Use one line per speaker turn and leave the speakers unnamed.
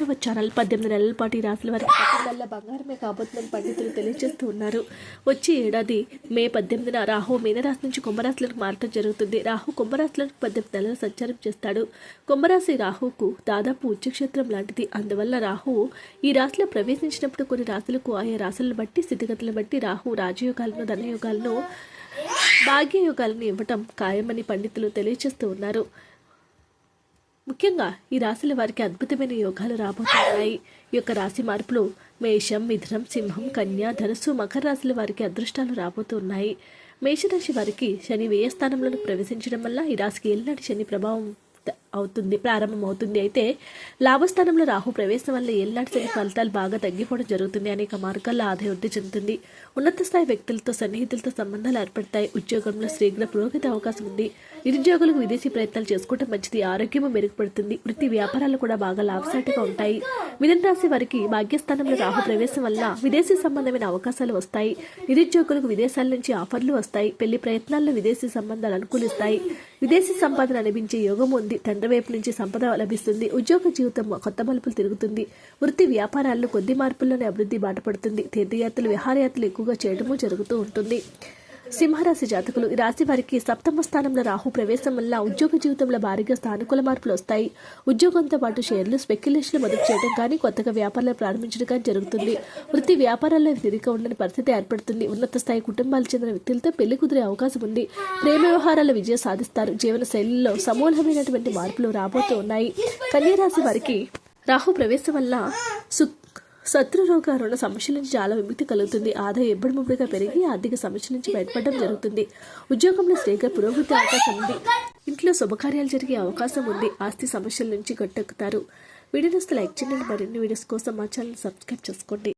ఒకటవ ఛానల్ పద్దెనిమిది నెలల పాటు ఈ రాశుల వారికి పట్టుదల బంగారమే కాబోతుందని పండితులు తెలియజేస్తూ ఉన్నారు వచ్చే ఏడాది మే పద్దెనిమిదిన రాహు మీనరాశి నుంచి కుంభరాశులకు మారటం జరుగుతుంది. రాహు కుంభరాశులకు పద్దెనిమిది నెలలు సంచారం చేస్తాడు. కుంభరాశి రాహుకు దాదాపు ఉచ్చక్షేత్రం లాంటిది. అందువల్ల రాహు ఈ రాశిలో ప్రవేశించినప్పుడు కొన్ని రాశులకు ఆయా రాశులను బట్టి స్థితిగతులను బట్టి రాహు రాజయోగాలను ధనయోగాలను భాగ్యయోగాలను ఇవ్వటం ఖాయమని పండితులు తెలియజేస్తూ ఉన్నారు. ముఖ్యంగా ఈ రాశుల వారికి అద్భుతమైన యోగాలు రాబోతున్నాయి. ఈ యొక్క రాశి మార్పులు మేషం మిథునం సింహం కన్య ధనుసు మకర రాశుల వారికి అదృష్టాలు రాబోతున్నాయి. మేషరాశి వారికి శని వ్యయస్థానంలో ప్రవేశించడం వల్ల ఈ రాశికి ఎల్లాంటి శని ప్రభావం అవుతుంది ప్రారంభమవుతుంది. అయితే లాభస్థానంలో రాహు ప్రవేశం వల్ల ఎల్లాంటి శని ఫలితాలు బాగా తగ్గిపోవడం జరుగుతుంది. అనేక మార్గాల్లో ఆదాయ వృద్ధి చెందుతుంది. ఉన్నత స్థాయి వ్యక్తులతో సన్నిహితులతో సంబంధాలు ఏర్పడతాయి. ఉద్యోగంలో శీఘ్ర పురోగతి అవకాశం ఉంది. నిరుద్యోగులకు విదేశీ ప్రయత్నాలు చేసుకోవడం మంచిది. ఆరోగ్యం మెరుగుపడుతుంది. వృత్తి వ్యాపారాలు కూడా బాగా లాభసాటిగా ఉంటాయి. మిథున రాశి వారికి భాగ్యస్థానంలో రాహు ప్రవేశం వల్ల విదేశీ సంబంధమైన అవకాశాలు వస్తాయి. నిరుద్యోగులకు విదేశాల నుంచి ఆఫర్లు వస్తాయి. పెళ్ళి ప్రయత్నాల్లో విదేశీ సంబంధాలు అనుకూలిస్తాయి. విదేశీ సంపాదన లభించే యోగం ఉంది. తండ్రి వైపు నుంచి సంపద లభిస్తుంది. ఉద్యోగ జీవితం కొత్త మలుపులు తిరుగుతుంది. వృత్తి వ్యాపారాల్లో కొద్ది మార్పుల్లోనే అభివృద్ధి బాటపడుతుంది. తీర్థయాత్రలు విహారయాత్రలు ఎక్కువగా చేయడము జరుగుతూ ఉంటుంది. సింహరాశి జాతకులు ఈ రాశి వారికి సప్తమ స్థానంలో రాహు ప్రవేశం వల్ల ఉద్యోగ జీవితంలో భారీగా సానుకూల మార్పులు వస్తాయి. ఉద్యోగంతో పాటు షేర్లు స్పెక్యులేషన్లు మొదలు చేయడం కానీ కొత్తగా వ్యాపారాలు ప్రారంభించడం కానీ జరుగుతుంది. వృత్తి వ్యాపారాల్లో తిరిగి ఉండని పరిస్థితి ఏర్పడుతుంది. ఉన్నత స్థాయి కుటుంబాలకు చెందిన వ్యక్తులతో పెళ్ళి కుదిరే అవకాశం ఉంది. ప్రేమ వ్యవహారాల విజయం సాధిస్తారు. జీవన శైలిలో సమూలమైనటువంటి మార్పులు రాబోతూ ఉన్నాయి. కన్యరాశి వారికి రాహు ప్రవేశం వల్ల సు శత్రు రోగ రుణ సమస్యల నుంచి చాలా విముక్తి కలుగుతుంది. ఆదాయం ఎప్పటిముప్పుడుగా పెరిగి ఆర్థిక సమస్యల నుంచి బయటపడడం జరుగుతుంది. ఉద్యోగంలో శ్రీగా పురోగతి అవకాశం ఉంది. ఇంట్లో శుభకార్యాలు జరిగే అవకాశం ఉంది. ఆస్తి సమస్యల నుంచి గట్టెక్కుతారు. వీడియోస్ లైక్ చేయండి. మరిన్ని వీడియోస్ కోసం మా ఛానల్ సబ్స్క్రైబ్ చేసుకోండి.